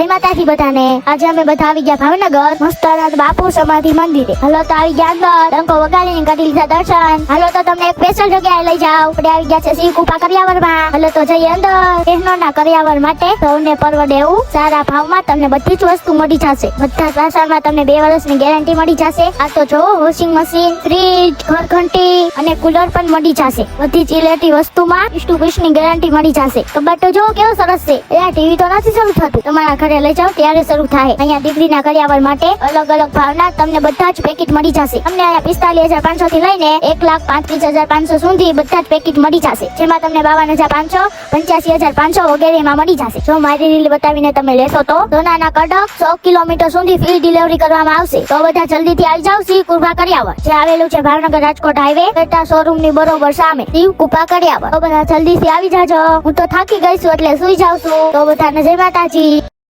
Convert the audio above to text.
જય માતાજી બધાને. આજે અમે બધા આવી ગયા ભાવનગર. મસ્તનાથ બાપુ સમાધિ મંદિરે. હાલો તો આવી ગયા અંદર. ડંકો વગાડીને કરી લીધા દર્શન. હાલો તો તમને એક સ્પેશિયલ જગ્યાએ લઈ જાવ આપણે આવી ગયા છે શિવ કૃપા કરિયાવરમાં. હાલો તો જઈએ અંદર. બહેનોના કરિયાવર માટે સૌને પરવડે એવું સારા ભાવમાં તમને બધી જ વસ્તુ મળી જશે. બધા વાસણમાં તમને બે વર્ષની ગેરંટી મળી જશે. આ તો જો વોશિંગ મશીન ફ્રીજ ઘરઘંટી અને કુલર પણ મળી જશે. બધી જ ઇલેક્ટ્રિક વસ્તુમાં ટુ ની ગેરંટી મળી જશે. કબાટ તો કેવો સરસ છે. એ ટીવી તો નથી શરૂ થતું. તમારા ઘરે લઈ જાઓ ત્યારે શરૂ થાય. અહીંયા દીકરીના કરિયાવર માટે અલગ અલગ ભાવના તમને બધા જ પેકેટ મળી જશે. તમને અહીંયા પિસ્તાલીસ હજાર પાંચસો થી લઈને એક લાખ પાંત્રીસ હજાર પાંચસો સુધી બધા જ પેકેટ મળી જશે. જેમાં તમને બાવન હજાર પાંચસો, પંચ્યાસી હજાર પાંચસો વગેરેમાં મળી જશે. જો મારી રીલ બતાવીને તમે લેશો તો સોનાના કડક સો કિલોમીટર સુધી ફ્રી ડિલિવરી કરવામાં આવશે. તો બધા જલ્દીથી આવી જાવ શ્રી કૃપા કરિયાવર. જે આવેલું છે ભાવનગર રાજકોટ હાઈવે પેટા શોરૂમની બરોબર સામે શિવ કૃપા કરિયાવર. તો બધા જલ્દીથી આવી જાજો. હું તો થાકી ગઈ છું એટલે સુઈ જાઉં છું. તો બધાને જય માતાજી.